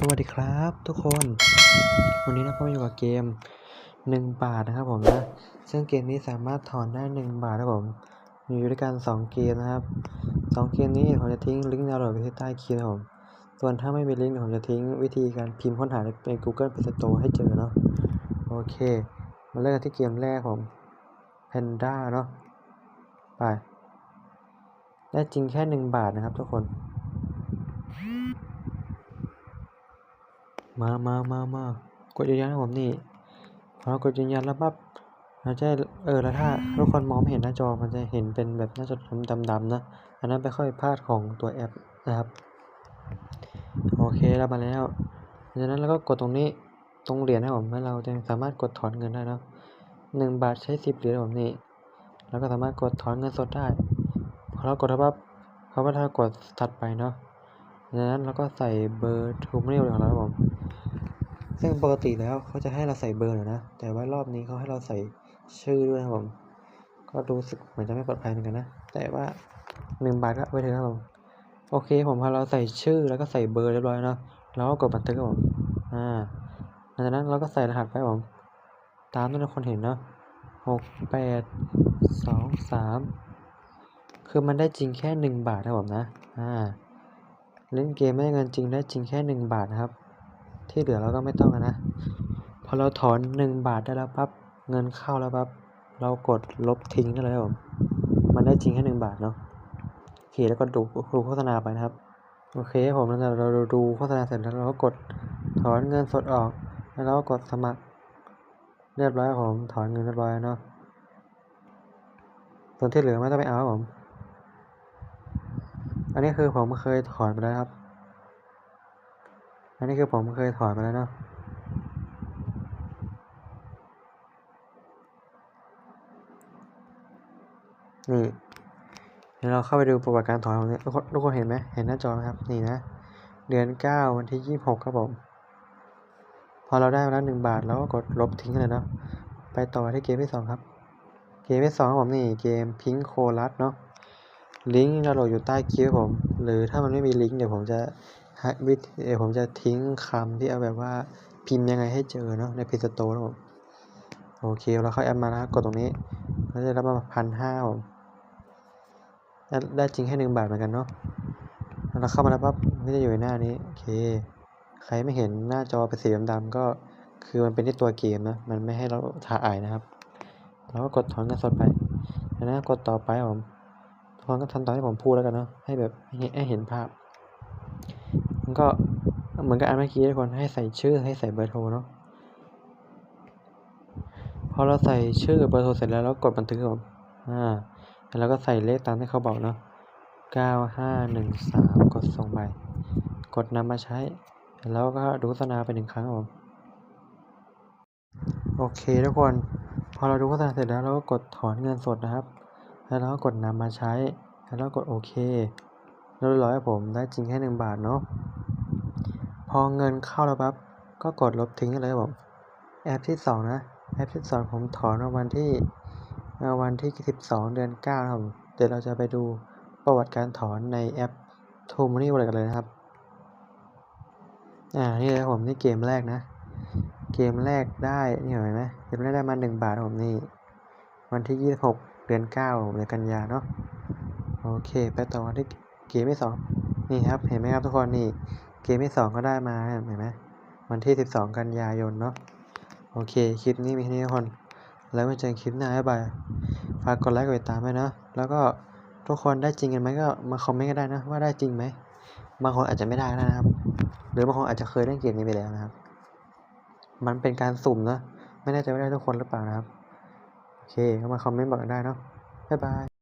สวัสดีครับทุกคน วันนี้เราก็มอยู่กับเกม 1 บาทนะครับผมนะ ซึ่งเกมนี้สามารถถอนได้ 1 บาทนะครับผม มีอยู่ด้วยกัน 2 เกมนะครับ 2 เกมนี้ผมจะทิ้งลิงก์ดาวน์โหลดไว้ที่ใต้คลิปนะครับผม ส่วนถ้าไม่มีลิงก์ผมจะทิ้งวิธีการพิมพ์ค้นหาใน Google Play Store ให้เจอเนาะ โอเค มาเริ่มกันที่เกมแรกผม Panda เนาะ ไป ได้จริงแค่ 1 บาทนะครับทุกคน มามามามากดยืนยันให้ผมนี่พอกดยืนยันแล้วปั๊บเราจะเออแล้วถ้าทุกคนมองไม่เห็นหน้าจอมันจะเห็นเป็นแบบหน้าจอดำๆนะอันนั้นเป็นข้อผิดพลาดของตัวแอปนะครับโอเคเรามาแล้วจากนั้นเราก็กดตรงนี้ตรงเหรียญนะผมแล้วเราจะสามารถกดถอนเงินได้นะหนึ่งบาทใช้สิบเหรียญผมนี่แล้วก็สามารถกดถอนเงินสดได้พอเรากดแล้วปั๊บเขาก็ถ้ากดถัดไปเนาะ จากนั้นเราก็ใส่เบอร์ทูมเนลของเราครับผมซึ่งปกติแล้วเขาจะให้เราใส่เบอร์นะ แต่ว่ารอบนี้เขาให้เราใส่ชื่อด้วยครับผม ก็รู้สึกเหมือนจะไม่ปลอดภัยเหมือนกันนะ แต่ว่าหนึ่งบาทก็ไว้เถอะครับผม โอเคผมพอเราใส่ชื่อแล้วก็ใส่เบอร์เรียบร้อยเนาะเราก็กดบันทึกครับผม อ่าหลังจากนั้นเราก็ใส่รหัสไปครับผม ตามที่ทุกคนเห็นเนาะหกแปดสองสามคือมันได้จริงแค่หนึ่งบาทครับผมนะ อ่า เล่นเกมได้เงินจริงได้จริงแค่หนึ่งบาทนะครับ ที่เหลือเราก็ไม่ต้องนะ พอเราถอนหนึ่งบาทได้แล้วปั๊บเงินเข้าแล้วปั๊บเรากดลบทิ้งได้เลยครับผมมันได้จริงแค่หนึ่งบาทเนาะโอเคแล้วก็ดูดูโฆษณาไปนะครับโอเคผมแล้วเราเราดูโฆษณาเสร็จแล้วเราก็กดถอนเงินสดออกแล้วเราก็กดสมัคร เรียบร้อยผมถอนเงินเรียบร้อยเนาะส่วนที่เหลือไม่ต้องไปเอาครับผม อันนี้คือผมเคยถอนไปแล้วครับ อันนี้คือผมเคยถอนไปแล้วเนาะนี่เดี๋ยวเราเข้าไปดูประวัติการถอนของนี้ทุกคนทุกคนเห็นไหมเห็นหน้าจอไหมครับ นี่นะ เดือนเก้าวันที่ยี่สิบหกครับผม พอเราได้มาแล้วหนึ่งบาทเราก็กดลบทิ้งเลยเนาะ ไปต่อที่เกมที่สองครับ เกมที่สองครับผมนี่เกมพิงโคลัสเนาะ ลิงก์เราโหลดอยู่ใต้คลิปผม หรือถ้ามันไม่มีลิงก์เดี๋ยวผมจะให้วิธีเดี๋ยวผมจะทิ้งคำที่เอาแบบว่าพิมพ์ยังไงให้เจอเนาะในพจสโตร์ครับผมโอเคเราเข้าแอปมาแล้วกดตรงนี้เราจะได้มาพันห้าผมได้จริงแค่หนึ่งบาทเหมือนกันเนาะเราเข้ามาแล้วปั๊บก็จะอยู่ในหน้านี้โอเค ใครไม่เห็นหน้าจอเป็นสีดำๆก็คือมันเป็นที่ตัวเกมนะมันไม่ให้เราถ่ายนะครับเราก็กดถอนเงินสดไปนะกดต่อไปผม ทุกคนก็ทำตามที่ผมพูดแล้วกันเนาะให้แบบให้เห็นให้เห็นภาพ มันก็เหมือนกับอันเมื่อกี้ทุกคนให้ใส่ชื่อให้ใส่เบอร์โทรเนาะพอเราใส่ชื่อกับเบอร์โทรเสร็จแล้วเรากดบันทึกครับผมอ่าแล้วก็ใส่เลขตามที่เขาบอกเนาะเก้าห้าหนึ่งสามกดส่งไป กดนำมาใช้ แล้วก็ดูโฆษณาไปหนึ่งครั้งครับผม โอเคทุกคน พอเราดูโฆษณาเสร็จแล้วเราก็กดถอนเงินสดนะครับ แล้วเราก็กดนำมาใช้ แล้วเรากดโอเคเรียบร้อยครับผมได้จริงแค่หนึ่งบาทเนาะพอเงินเข้าแล้วปั๊บก็กดลบทิ้งเลยครับผมแอปที่สองนะแอปที่สองผมถอนวันที่วันที่สิบสองเดือนเก้าครับผมเดี๋ยวเราจะไปดูประวัติการถอนในแอป t o m o n e y Wallet กันเลยนะครับอ่านี่เลยผมนี่เกมแรกนะ เกมแรกได้นี่เห็นไหมเกมแรกได้มาหนึ่งบาทผมนี่วันที่ยี่สิบหก เดือนเก้าเดือนกันยาเนาะโอเค ไปต่อวันที่เกมที่สองนี่ครับ เห็นไหมครับทุกคนนี่เกมที่สองก็ได้มาเห็นไหมวันที่สิบสองกันยายนเนาะโอเค คลิปนี้มีแค่นี้ทุกคน แล้วไว้เจอคลิปหน้าบ๊ายบายฝากกดไลค์กดติดตามด้วยนะแล้วก็ทุกคนได้จริงกันไหมก็มาคอมเมนต์กันได้นะว่าได้จริงไหมบางคนอาจจะไม่ได้นะครับ หรือบางคนอาจจะเคยเล่นเกมนี้ไปแล้วนะครับ มันเป็นการสุ่มนะไม่แน่ใจว่าได้ทุกคนหรือเปล่านะครับ โอเคถ้ามาคอมเมนต์บอกกันได้เนาะบ๊ายบาย